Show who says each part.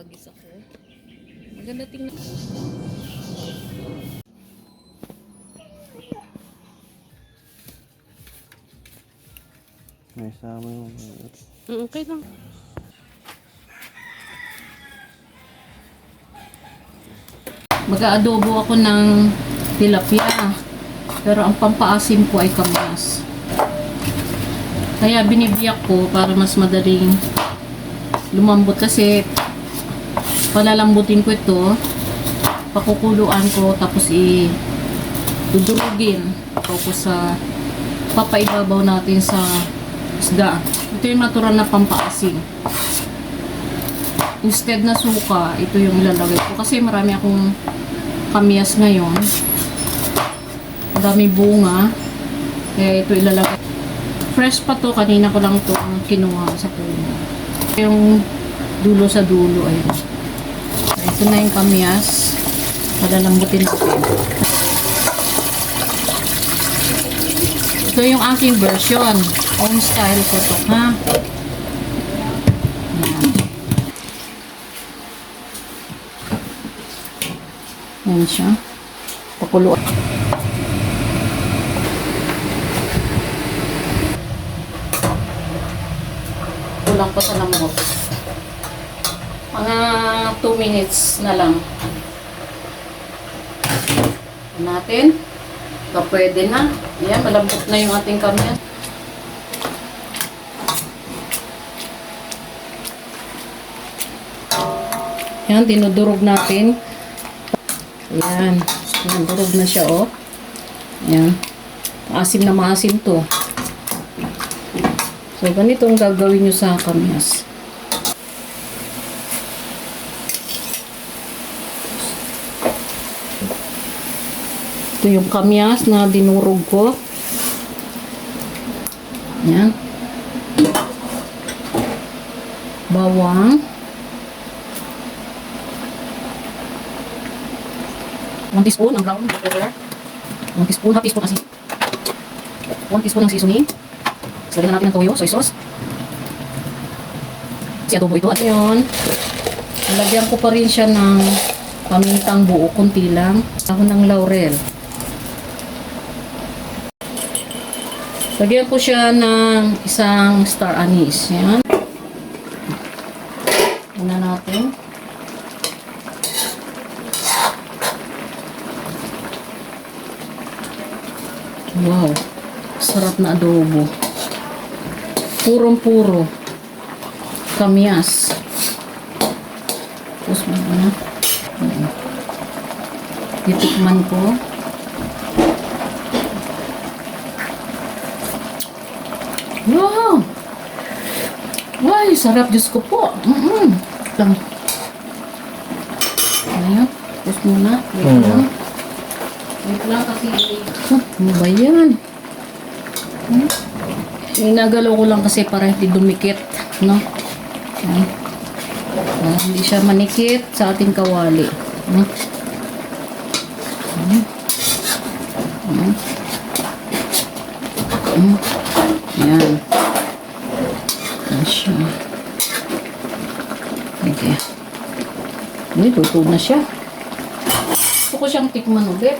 Speaker 1: Nagis ako. Maganda tingnan.
Speaker 2: May sama yung...
Speaker 1: Mm, Okay lang. Mag-aadobo ako ng tilapia. Pero ang pampaasim ko ay kamalas. Kaya binibiyak ko para mas madaling lumambot kasi palalambutin ko ito pakukuluan ko tapos i dudurugin tapos sa papaibabaw natin sa isda. Ito yung natural na pampaasim. Instead na suka, ito yung ilalagay ko. Kasi marami akong kamyas ngayon. Dami bunga. Kaya ito ilalagay. Fresh pa to. Kanina ko lang to kinuha sa puno. Yung dulo sa dulo. Ayun. Ito na yung kamyas. Palalambutin natin. Ito yung aking version. Own style ko to, ha? Ayan siya. Pakulo. Kulang pa sa lamot. Mga 2 minutes na lang. Ayan natin. Ito pwede na. Ayan, malambot na yung ating kamyan. Ayan, dinudurog natin. Ayan. Ayan, durog na siya, oh. Ayan. Maasim na maasim to. So, ganito ang gagawin nyo sa kamyas. Ito yung kamyas na dinurog ko. Ayan. Bawang. One teaspoon ang brown pepper. One teaspoon, half teaspoon asin. One teaspoon ng seasoning. Tapos lagyan natin ng toyo, soy sauce. Si adobo ito. At yun, nalagyan ko pa rin siya ng pamintang buo, kunti lang. Ako ng laurel. Lagyan ko siya ng isang star anise. Yan. Una natin. Wow. Sarap na adobo. Purong-puro. Kamyas. Tapos mo na. Ayan. Titikman ko. Wow! Ay, sarap. Diyos ko po. Mm-mm. Lang. Ayan. Tapos muna. Wait
Speaker 2: Mm.
Speaker 1: lang. Wait lang kasi... Huh, ano ba yan? Hmm? Inagalaw ko lang kasi para hindi dumikit. No? Ayan. Para hindi siya manikit sa ating kawali. No? Ayan. Ayan. Ayan. Ayan. Ayan siya. Okay. Uy, luto na siya. Gusto ko siyang tikman ulit.